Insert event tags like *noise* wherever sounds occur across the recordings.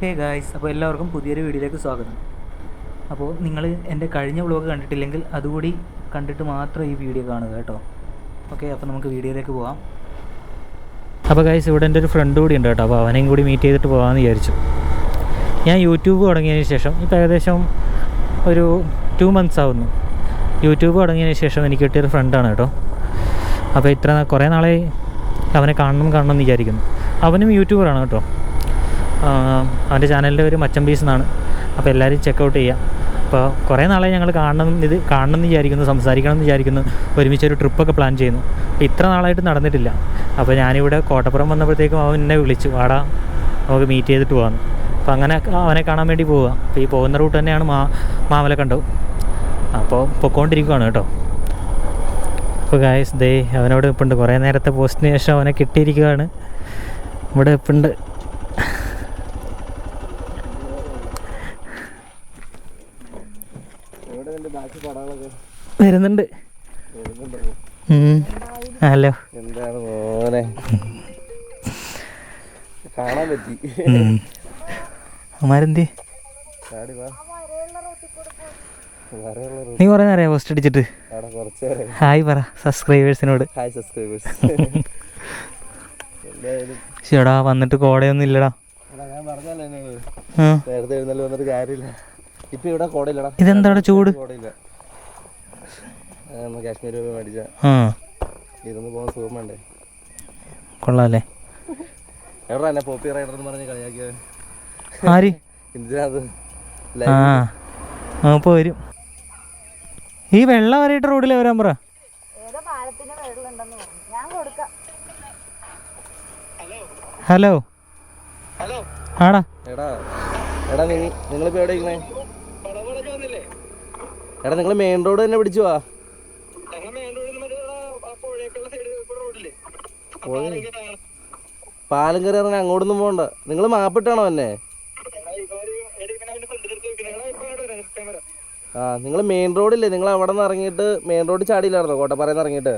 Hey guys അപ്പോൾ എല്ലാവർക്കും പുതിയൊരു വീഡിയോയിലേക്ക് സ്വാഗതം. അപ്പോൾ നിങ്ങൾ എന്റെ കഴിഞ്ഞ വ്ളോഗ് കണ്ടിട്ടില്ലെങ്കിൽ അതുകൂടി കണ്ടിട്ട് മാത്രം ഈ വീഡിയോ കാണുക കേട്ടോ. ഓക്കെ അപ്പോൾ നമുക്ക് വീഡിയോയിലേക്ക് പോകാം അപ്പോൾ ഗായ്സ് ഇവിടെ എന്റെ ഒരു ഫ്രണ്ട് കൂടി ഉണ്ട് കേട്ടോ. അപ്പോൾ അവനെയും കൂടി മീറ്റ് ചെയ്തിട്ട് പോകാമെന്ന് വിചാരിച്ചു. ഞാൻ യൂട്യൂബ് തുടങ്ങിയതിന് ശേഷം ഇപ്പോൾ ഏകദേശം ഒരു ടു മന്ത്സ് ആവുന്നു. യൂട്യൂബ് തുടങ്ങിയതിന് ശേഷം എനിക്ക് കിട്ടിയൊരു ഫ്രണ്ടാണ് കേട്ടോ. അപ്പോൾ ഇത്ര കുറേ നാളെ അവനെ കാണണം കാണണം എന്ന് വിചാരിക്കുന്നു. അവനും യൂട്യൂബറാണ് കേട്ടോ. അവന്റെ ചാനലിന്റെ ഒരു മച്ചം പീസ് എന്നാണ്. അപ്പോൾ എല്ലാവരും ചെക്കൗട്ട് ചെയ്യാം. അപ്പോൾ കുറേ നാളെ ഞങ്ങൾ കാണണം ഇത് കാണണം എന്ന് വിചാരിക്കുന്നു സംസാരിക്കണം എന്ന് വിചാരിക്കുന്നു. ഒരുമിച്ച് ഒരു ട്രിപ്പൊക്കെ പ്ലാൻ ചെയ്യുന്നു. അപ്പോൾ ഇത്ര നാളായിട്ട് നടന്നിട്ടില്ല. അപ്പോൾ ഞാനിവിടെ കോട്ടപ്പുറം വന്നപ്പോഴത്തേക്കും അവൻ എന്നെ വിളിച്ചു. വാടാ നമുക്ക് മീറ്റ് ചെയ്തിട്ട് പോകാം അപ്പോൾ അങ്ങനെ അവനെ കാണാൻ വേണ്ടി പോവുക. അപ്പോൾ ഈ പോകുന്ന റൂട്ട് തന്നെയാണ് മാ മാമലക്കണ്ടം അപ്പോൾ പൊക്കോണ്ടിരിക്കുകയാണ് കേട്ടോ. അപ്പോൾ ഗായസ് ദേ അവനോട് ഇപ്പുണ്ട്. കുറേ നേരത്തെ പോസ്റ്റിന് ശേഷം അവനെ കിട്ടിയിരിക്കുകയാണ്. ഇവിടെ ഇപ്പുണ്ട്. വരുന്നുണ്ട്. ഹലോ. എന്താണ് മോനെ? കാണാൻ പറ്റി. അമാരെന്തി നീ കുറേ നേരം പോസ്റ്റ് അടിച്ചിട്ട്. ഹായ് പറ സബ്സ്ക്രൈബേഴ്സിനോട് ഹായ് സബ്സ്ക്രൈബേഴ്സ് *laughs* എന്തായാലും. വന്നിട്ട് കോടയൊന്നും ഇല്ലടാ. ഞാൻ പറഞ്ഞല്ലേ എന്നോട് നേരത്തെ എഴുന്നള്ളി വന്നിട്ട് കാര്യമില്ല. ഇപ്പൊ ഇവിടെ കോടയില്ലടാ ഇതെന്താടാ ചൂട്? കോടയില്ല ആ, നമ്മ കാശ്മീർ പോയി മേടിച്ച. ആ. ഇരുന്ന് പോകാൻ സുഖം വേണ്ടേ? കൊള്ളാല്ലേ? എവിടെ എന്നെ പോപ്പി റൈഡർ എന്ന് പറഞ്ഞ് കളിയാക്കിയത് ആര്? എന്തിനാ അത് ആ ഇപ്പോൾ വരും. ഈ വെള്ളം അറിയിട്ട് റോഡിൽ വരാൻ പറ. ഏതോ പാലത്തിന് വെള്ളമുണ്ടെന്ന് പറഞ്ഞു. ഞാൻ കൊടുക്കാം. ഹലോ. ഹലോ. ആടാ. എടാ എടാ നീ നിങ്ങളിപ്പോ എവിടെ ഇരിക്കണേ? എടാ നിങ്ങൾ മെയിൻ റോഡ് തന്നെ പിടിച്ചു വാ. പാലം കയറി ഇറങ്ങി അങ്ങോട്ടൊന്നും പോണ്ട. നിങ്ങൾ മാപ്പിട്ടാണോ എന്നെ? ആ നിങ്ങൾ മെയിൻ റോഡില്ലേ നിങ്ങൾ അവിടെ നിന്ന് ഇറങ്ങിയിട്ട് മെയിൻ റോഡ് ചാടിയില്ലായിരുന്നോ? കോട്ടപ്പാറയിൽ ഇറങ്ങിയിട്ട്?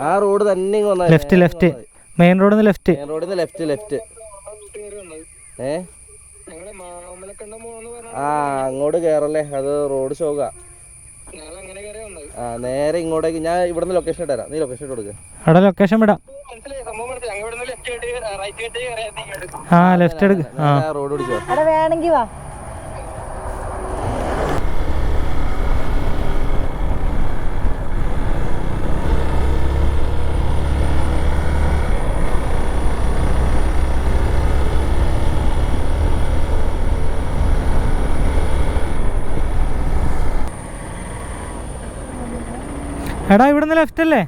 ആ റോഡ് തന്നെ ഇങ്ങ് വന്നാ ലെഫ്റ്റ് ലെഫ്റ്റ് മെയിൻ റോഡിൽ നിന്ന് ലെഫ്റ്റ് മെയിൻ റോഡിൽ നിന്ന് ലെഫ്റ്റ് ലെഫ്റ്റ് ഏ ആ അങ്ങോട്ട് കേറല്ലേ? അത് റോഡ് ഷോക ആ നേരെ ഇങ്ങോട്ടേക്ക് ഞാൻ ഇവിടുന്ന് ലൊക്കേഷൻ ഇട്ടുതരാം നീ ലൊക്കേഷൻ ഇട്ട് കൊടുക്കുക അവിടെ ലൊക്കേഷൻ വിടാം. ആ ലെഫ്റ്റ് എടുക്ക്. ആ റോഡ് പിടിച്ചോ അവിടെ വേണമെങ്കിൽ വാ. എടാ ഇവിടുന്ന് ലെഫ്റ്റ് അല്ലേ?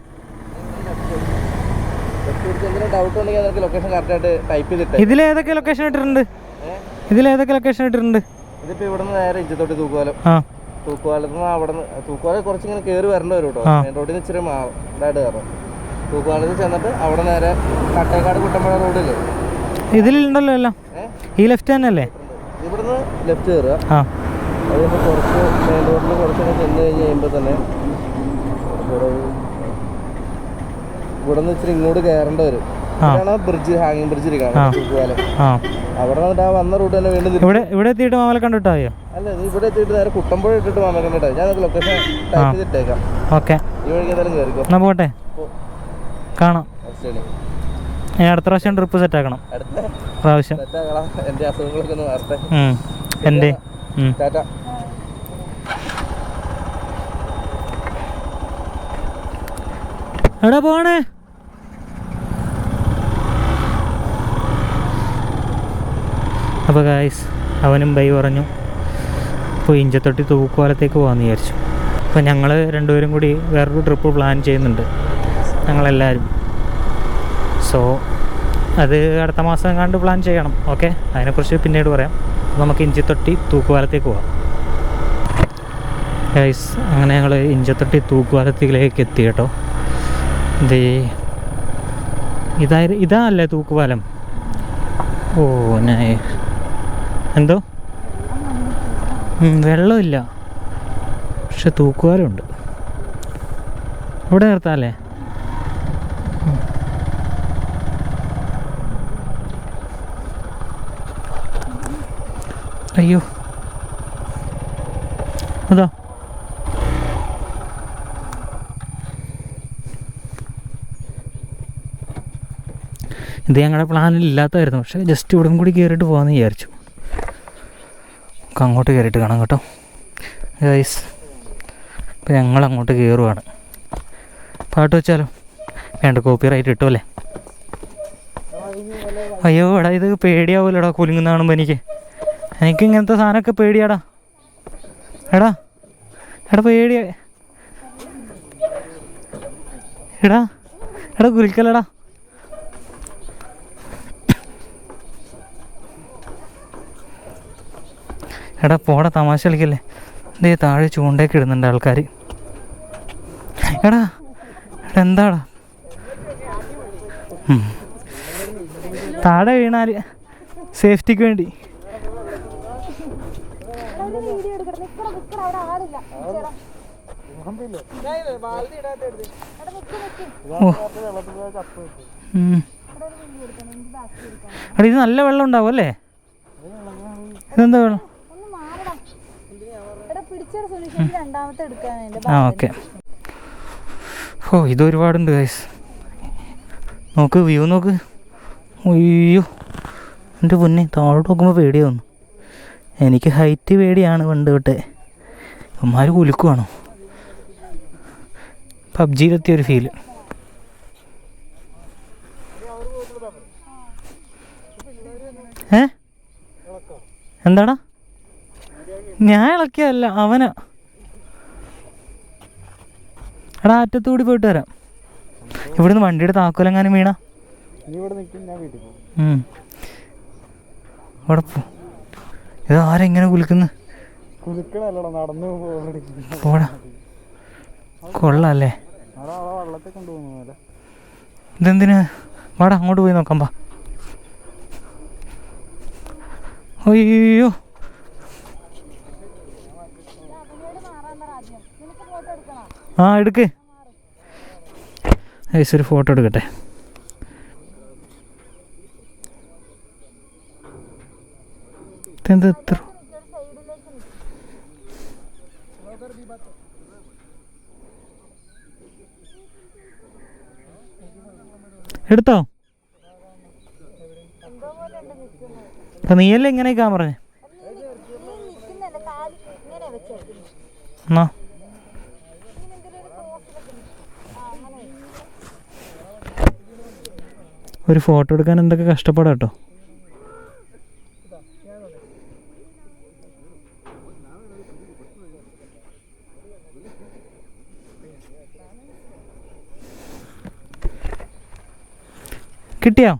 ഇതിൽ നിനക്ക് ലൊക്കേഷൻ ഇട്ടിട്ടുണ്ട്? ചെയ്തിട്ട് ഇതിലേതൊക്കെ ലൊക്കേഷൻ ഇട്ടിട്ടുണ്ട്? ഇതിപ്പോ ഇവിടുന്ന് നേരെ ഇഞ്ചത്തോട്ട് തൂക്കുവാലം തൂക്കുവാലത്ത് നിന്ന് അവിടെ തൂക്കുവാലം കുറച്ച് ഇങ്ങനെ കയറി വരേണ്ടി വരും കേട്ടോ. മെയിൻ റോഡിൽ നിന്ന് ഇച്ചിരി ഇതായിട്ട് കയറും തൂക്കുവാലത്ത് ചെന്നിട്ട് അവിടെ നേരെ കട്ടേക്കാട് കുട്ടമ്പഴ റോഡില്ലേ ഇതിലുണ്ടല്ലോ എല്ലാം? ഈ ലെഫ്റ്റ് തന്നെ അല്ലേ ഇവിടുന്ന് ലെഫ്റ്റ് കയറുക അതുകൊണ്ട് കുറച്ച് മെയിൻ റോഡിൽ കുറച്ചൊക്കെ ചെന്ന് കഴിഞ്ഞ് കഴിയുമ്പോൾ തന്നെ ഇവിടെ ഇവിടെ നിന്ന് ഇച്ചിരി ഇങ്ങോട്ട് കയറേണ്ടി വരും. ബ്രിഡ്ജ് ഹാങ്ങിങ് ബ്രിഡ്ജ്. ഇരിക്കണം അവിടെ വന്നിട്ട് ആ. വന്ന റൂട്ട് തന്നെ വീണ്ടും ഇവിടെ ഇവിടെ എത്തിയിട്ട് മാമല കണ്ടിട്ടായോ അല്ല ഇവിടെ എത്തിയിട്ട് നേരെ കുട്ടമ്പുഴ ഇട്ടിട്ട് മാമക്കണ്ടിട്ട് ഞാൻ നിങ്ങൾക്ക് ലൊക്കേഷൻ ടൈപ്പ് ചെയ്തിട്ടേക്കാം. ഓക്കെ. ഈ വഴിക്ക് എന്തായാലും കയറിക്കോ എന്നാ പോട്ടെ. കാണാം. ഞാൻ അടുത്ത പ്രാവശ്യം ട്രിപ്പ് സെറ്റ് ആക്കണം. പ്രാവശ്യം. എന്റെ അസുഖങ്ങളൊക്കെ ഒന്ന് മാറട്ടെ. എന്റെ ടാറ്റ. എടാ പോണേ. അപ്പോൾ ഗായ്സ് അവനും ബൈ പറഞ്ഞു അപ്പോൾ ഇഞ്ചത്തൊട്ടി തൂക്കുവാലത്തേക്ക് പോകാമെന്ന് വിചാരിച്ചു. അപ്പോൾ ഞങ്ങൾ രണ്ടുപേരും കൂടി വേറൊരു ട്രിപ്പ് പ്ലാൻ ചെയ്യുന്നുണ്ട് ഞങ്ങളെല്ലാവരും സോ അത് അടുത്ത മാസം കണ്ട് പ്ലാൻ ചെയ്യണം ഓക്കെ അതിനെക്കുറിച്ച് പിന്നീട് പറയാം. നമുക്ക് ഇഞ്ചിത്തൊട്ടി തൂക്കുവാലത്തേക്ക് പോവാം. ഗൈസ് അങ്ങനെ ഞങ്ങൾ ഇഞ്ചത്തൊട്ടി തൂക്കുവാലത്തിലേക്ക് എത്തി കേട്ടോ. ദേ. ഇതായി ഇതാ അല്ലേ തൂക്കുപാലം? ഓ നൈ. എന്തോ? വെള്ളമില്ല. പക്ഷെ തൂക്കുപാലമുണ്ട്. ഇവിടെ നിർത്താല്ലേ? അയ്യോ അതാ ഇത് ഞങ്ങളുടെ പ്ലാനിൽ ഇല്ലാത്തതായിരുന്നു. പക്ഷേ ജസ്റ്റ് ഇവിടം കൂടി കയറിയിട്ട് പോകാമെന്ന് വിചാരിച്ചു. നമുക്ക് അങ്ങോട്ട് കയറിയിട്ട് കാണാം കേട്ടോ. ഗൈസ് ഇപ്പം ഞങ്ങൾ അങ്ങോട്ട് കയറുവാണ് പാട്ട് വെച്ചാലോ? വേണ്ട കോപ്പി റൈറ്റ് കിട്ടുമല്ലേ അയ്യോ എടാ ഇത് പേടിയാവൂലടാ കുലുങ്ങുന്ന കാണുമ്പോൾ എനിക്ക്. എനിക്ക് ഇങ്ങനത്തെ സാധനമൊക്കെ പേടിയാടാ. എടാ എടാ പേടിയാ. എടാ എടാ കുലിക്കലടാ. എടാ പോടാ തമാശ കളിക്കല്ലേ. ദേ താഴെ ചൂണ്ടയൊക്കെ ഇടുന്നുണ്ട് ആൾക്കാർ എടാ എന്താടാ? താഴെ വീണാൽ സേഫ്റ്റിക്ക് വേണ്ടി. ഇത് നല്ല വെള്ളം ഉണ്ടാവും അല്ലേ? ഇതെന്താ വെള്ളം ഒന്ന് മാറടാ എടാ പിടിച്ചൊരു സൊല്യൂഷൻ രണ്ടാമത്തെ എടുക്കാൻ എന്റെ ആ ഓക്കെ. ഓ ഇത് ഒരുപാടുണ്ട് ഗൈസ് നോക്ക് വ്യൂ നോക്ക്. അയ്യോ എന്റെ പൊന്നെ താഴോട്ട് നോക്കുമ്പോൾ പേടിയാവുന്നു. എനിക്ക് ഹൈറ്റ് പേടിയാണ് പണ്ട് തൊട്ടേ. അമ്മാര് കുലുക്കുവാണോ? പബ്ജിയിലെത്തിയ ഒരു ഫീൽ ഏ? എന്താടാ? ഞാൻ ഇളക്കിയല്ല അവനാ. എടാ അറ്റത്തുകൂടി പോയിട്ട് വരാം. ഇവിടുന്ന് വണ്ടിയുടെ താക്കോലെങ്ങാനും വീണ? ഇവിടെ പോ. ഇത് ആരെങ്ങനെ കുലുക്കുന്നു? പോടാ. കൊള്ളാല്ലേ? ഇതെന്തിനാ? വാടാ അങ്ങോട്ട് പോയി നോക്കാം പാ അയ്യോ. ആ എടുക്ക്. ഏസ് ഒരു ഫോട്ടോ എടുക്കട്ടെ. ഇതെന്താ എത്ര എടുത്തോ? അപ്പൊ നീയല്ലേ ഇങ്ങനെയൊക്കെ പറഞ്ഞേ? എന്നാ ഇങ്ങനെ എന്തെങ്കിലും ഒരു പോസിലൊക്കെ ആ അങ്ങനെ വെച്ച്. ഒരു ഫോട്ടോ എടുക്കാൻ എന്തൊക്കെ കഷ്ടപ്പാടാ കേട്ടോ. കിട്ടിയോ?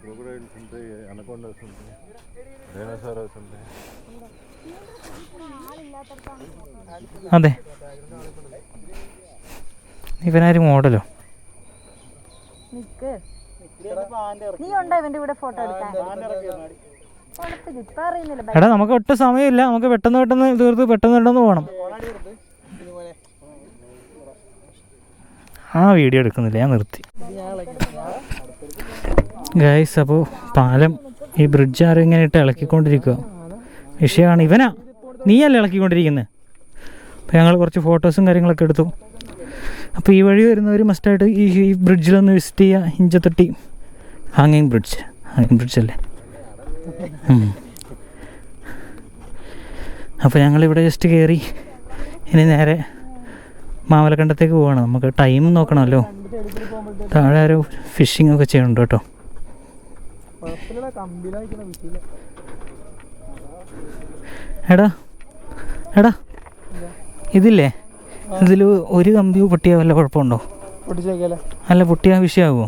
క్రొకడైల్స్ ఉంటాయి అనకొండస్ ఉంటాయి డైనోసారస్ ఉంటాయి അതെ ഇവനാര് മോഡലോ നിക്ക് നീ ഉണ്ടോ ഇവന്റെ കൂടെ ഫോട്ടോ എടുക്കാൻ കുഴപ്പമില്ല ഇപ്പൊ അറിയുന്നില്ല എടാ നമുക്ക് ഒട്ടും സമയമില്ല നമുക്ക് പെട്ടെന്ന് പെട്ടെന്ന് തീർത്ത് പെട്ടെന്ന് പെട്ടെന്ന് പോകണം ആ വീഡിയോ എടുക്കുന്നില്ല ഞാൻ നിർത്തി ഗൈസ് അപ്പോൾ പാലം ഈ ബ്രിഡ്ജ് ആരും ഇങ്ങനെ ഇട്ട് ഇളക്കിക്കൊണ്ടിരിക്കുക വിഷയമാണ് ഇവനാ. നീയല്ലേ ഇളക്കിക്കൊണ്ടിരിക്കുന്നത് അപ്പോൾ ഞങ്ങൾ കുറച്ച് ഫോട്ടോസും കാര്യങ്ങളൊക്കെ എടുത്തു. അപ്പോൾ ഈ വഴി വരുന്നവർ മസ്റ്റായിട്ട് ഈ ഈ ബ്രിഡ്ജിലൊന്ന് വിസിറ്റ് ചെയ്യുക ഇഞ്ചത്തൊട്ടി. ഹാങ്ങിങ് ബ്രിഡ്ജ് ഹാങ്ങിങ് ബ്രിഡ്ജ് അല്ലേ. അപ്പോൾ ഞങ്ങളിവിടെ ജസ്റ്റ് കയറി ഇനി നേരെ മാമലക്കണ്ടത്തേക്ക് പോവാണ്. നമുക്ക് ടൈം നോക്കണമല്ലോ. താഴെ ആരോ ഫിഷിംഗ് ഒക്കെ ചെയ്യുന്നുണ്ട് കേട്ടോ. എടാ എടാ ഇതില്ലേ? ഇതിൽ ഒരു കമ്പി പൊട്ടിയാൽ വല്ല കുഴപ്പമുണ്ടോ? അല്ല പൊട്ടിയാൽ വിഷയമാകുമോ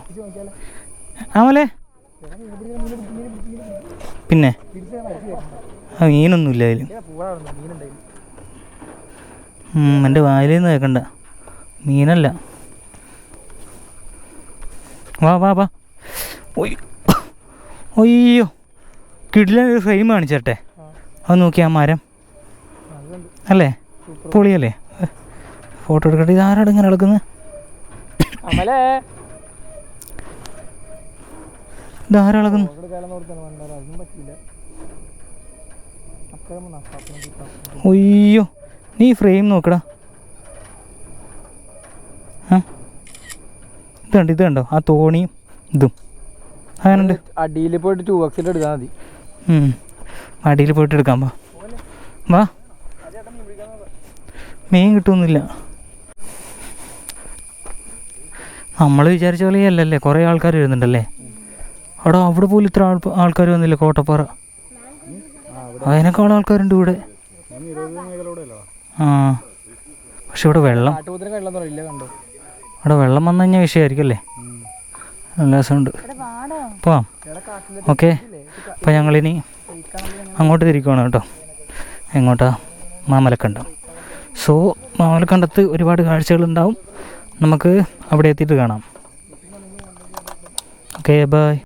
ആമല്ലേ പിന്നെ? ആ മീനൊന്നുമില്ല അതിൽ എന്റെ വായിൽ നിന്ന് കേൾക്കണ്ട മീനല്ല. വാ വാ വാ. ഒയ് ഒയ്യോ കിടിലൊരു ഫ്രെയിം കാണിച്ചേട്ടെ. അത് നോക്കി ആ മരം. അല്ലേ? പൊളിയല്ലേ? ഫോട്ടോ എടുക്കട്ടെ ഇതാരാണ് ഇങ്ങനെ നടക്കുന്നത് ഒയ്യോ നീ ഫ്രെയിം നോക്കടാ. ഇതുണ്ട് ഇത് കണ്ടോ? ആ തോണിയും ഇതും. അങ്ങനുണ്ട് അടിയിൽ പോയിട്ട് ടൂ ബോക്സിൽ എടുത്താൽ മതി. അടിയിൽ പോയിട്ട് എടുക്കാം വാ. വാ. മീൻ കിട്ടുന്നില്ല. നമ്മൾ വിചാരിച്ച പോലെ അല്ലല്ലേ? കുറേ ആൾക്കാർ വരുന്നുണ്ടല്ലേ? അവിടെ അവിടെ പോലും ഇത്ര ആൾ ആൾക്കാർ വന്നില്ല കോട്ടപ്പാറ? അതിനേക്കാൾ ആൾക്കാരുണ്ട് ഇവിടെ. ആ. പക്ഷെ ഇവിടെ വെള്ളം ഇവിടെ വെള്ളം വന്നു കഴിഞ്ഞാൽ വിഷയമായിരിക്കും അല്ലേ? നല്ല രസമുണ്ട്. പോവാം. ഓക്കെ. അപ്പോൾ ഞങ്ങളിനി അങ്ങോട്ട് തിരിക്കുകയാണ് കേട്ടോ. എങ്ങോട്ടാ? മാമലക്കണ്ടം. സോ മാമലക്കണ്ടത്ത് ഒരുപാട് കാഴ്ചകളുണ്ടാവും. നമുക്ക് അവിടെ എത്തിയിട്ട് കാണാം. Okay bye